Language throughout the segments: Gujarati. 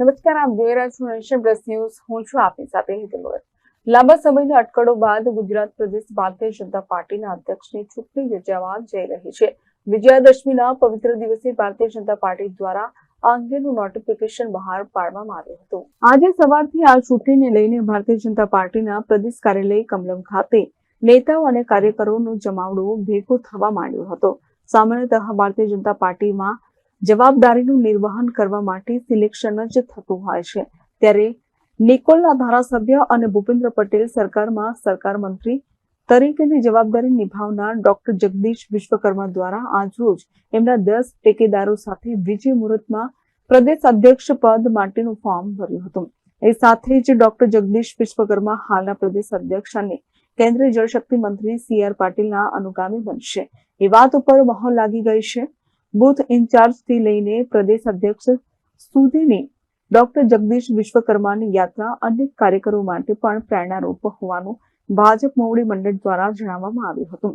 નમસ્કાર, આપ જોઈ રહ્યા છો નેશન પ્લસ ન્યૂઝ. હું છું આપની સાથે હિતમર લાંબા સમયની અટકળો બાદ ગુજરાત પ્રદેશ ભારતીય જનતા પાર્ટીના અધ્યક્ષની ચૂંટણી યોજાવા જઈ રહી છે. વિજયાદશમીના પવિત્ર દિવસે ભારતીય જનતા પાર્ટી દ્વારા આ અંગેનું નોટિફિકેશન બહાર પાડવામાં આવ્યું હતું. આજે સવારથી આ ચૂંટણીને લઈને ભારતીય જનતા પાર્ટીના પ્રદેશ કાર્યાલય કમલમ ખાતે નેતાઓ અને કાર્યકરોનું જમાવડું ભેગું થવા માંડ્યું હતું. સામાન્યતઃ ભારતીય જનતા પાર્ટીમાં જવાબદારીનું નિર્વહન કરવા માટે સિલેક્શન જ થતું હોય છે. ત્યારે નિકોલના ધારાસભ્ય અને ભૂપેન્દ્ર પટેલ સરકારમાં સરકાર મંત્રી તરીકેની જવાબદારી નિભાવનાર ડોક્ટર જગદીશ વિશ્વકર્મા દ્વારા આજરોજ એમના દસ ટેકેદારો સાથે વિજય મુહૂર્તમાં પ્રદેશ અધ્યક્ષ પદ માટેનું ફોર્મ ભર્યું હતું. એ સાથે જ ડોક્ટર જગદીશ વિશ્વકર્મા હાલના પ્રદેશ અધ્યક્ષ અને કેન્દ્રીય જળશક્તિ મંત્રી સી આર પાટીલના અનુગામી બનશે. એ વાત ઉપર મહોર લાગી ગઈ છે. બુથ ઇન્ચાર્જથી લઈને પ્રદેશ અધ્યક્ષ સુધીની ડોક્ટર જગદીશ વિશ્વકર્માની યાત્રા અનેક કાર્યકરો માટે પણ પ્રેરણારૂપ હોવાનું ભાજપ મોવડી મંડળ દ્વારા જણાવવામાં આવ્યું હતું.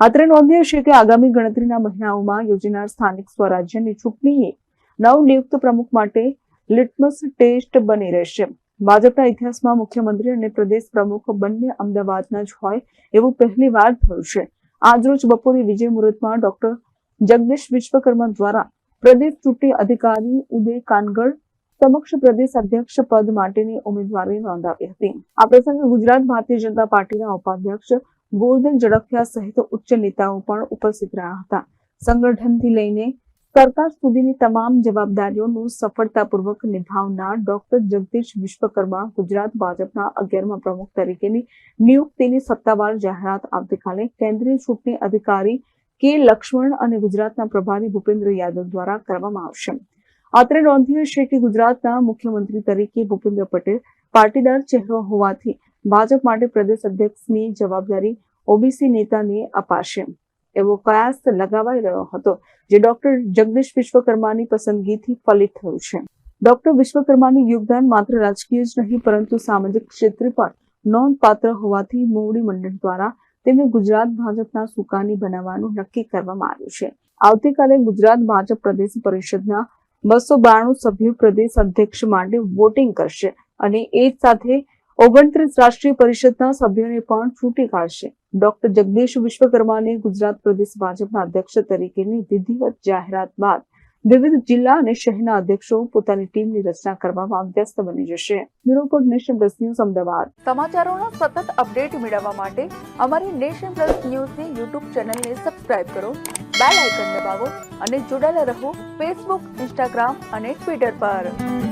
અત્રે નોંધ્ય છે કે આગામી ગણતરીના મહિનાઓમાં યોજાનાર સ્થાનિક સ્વરાજ્યની ચૂંટણી એ નવનિયુક્ત પ્રમુખ માટે લિટમસ ટેસ્ટ બની રહેશે. ભાજપના ઇતિહાસમાં મુખ્યમંત્રી અને પ્રદેશ પ્રમુખ બંને અમદાવાદના જ હોય એવું પહેલી વાર થયું છે. આજરોજ બપોરે વિજય મુહૂર્તમાં ડોક્ટર જગદીશ વિશ્વકર્મા દ્વારા પ્રદેશ ચૂંટણી અધિકારી ઉદય કાનગડ સમક્ષ પ્રદેશ અધ્યક્ષ પદ માટેની ઉમેદવારી નોંધાવી હતી. આ પ્રસંગે ગુજરાત ભારતીય જનતા પાર્ટીના ઉપાધ્યક્ષ ગોરધન ઝડફિયા સહિત ઉચ્ચ નેતાઓ પણ ઉપસ્થિત રહ્યા હતા. સંગઠનથી લઈને સરકાર સુધીની તમામ જવાબદારીઓનું સફળતાપૂર્વક નિભાવનાર ડોક્ટર જગદીશ વિશ્વકર્મા ગુજરાત ભાજપના અગિયારમા પ્રમુખ તરીકેની નિયુક્તિની સત્તાવાર જાહેરાત આવતીકાલે કેન્દ્રીય ચૂંટણી અધિકારી કે લક્ષ્મણ અને ગુજરાતના પ્રભારી ભૂપેન્દ્ર યાદવ દ્વારા કરવામાં આવશે. અત્રે નોંધ્યું છે કે ગુજરાતના મુખ્યમંત્રી તરીકે ભૂપેન્દ્ર પટેલ પાટીદાર ચહેરો હોવાથી ભાજપ માટે પ્રદેશ અધ્યક્ષની જવાબદારી ઓબીસી નેતાને અપાશે એવો કયાસ લગાવાઈ રહ્યો હતો, જે ડોક્ટર જગદીશ વિશ્વકર્માની પસંદગીથી ફલિત થયું છે. ડોક્ટર વિશ્વકર્માનું યોગદાન માત્ર રાજકીય જ નહીં, પરંતુ સામાજિક ક્ષેત્રે પણ નોંધપાત્ર હોવાથી મોવડી મંડળ દ્વારા તેમને ગુજરાત ભાજપના સુકાની બનાવવાનું નક્કી કરવામાં આવ્યું છે. આવતીકાલે ગુજરાત ભાજપ પ્રદેશ પરિષદના બસો બાણું સભ્યો પ્રદેશ અધ્યક્ષ માટે વોટિંગ કરશે અને એ સાથે ઓગણત્રીસ રાષ્ટ્રીય પરિષદના સભ્યોને પણ ચૂંટી કાઢશે. ડોક્ટર જગદીશ વિશ્વકર્માને ગુજરાત પ્રદેશ ભાજપના અધ્યક્ષ તરીકેની વિધિવત જાહેરાત બાદ વિવિધ જિલ્લા અને શહેરના અધ્યક્ષો પોતાની ટીમની રચના કરવામાં વ્યસ્ત બની જશે. Bureau Nation Plus News Ahmedabad. સમાચારોના સતત અપડેટ મેળવવા માટે અમારી નેશન પ્લસ ન્યૂઝની યુટ્યુબ ચેનલને સબસ્ક્રાઇબ કરો, બેલ આઇકન દબાવો અને જોડાયેલા રહો ફેસબુક, ઇન્સ્ટાગ્રામ અને ટ્વિટર પર.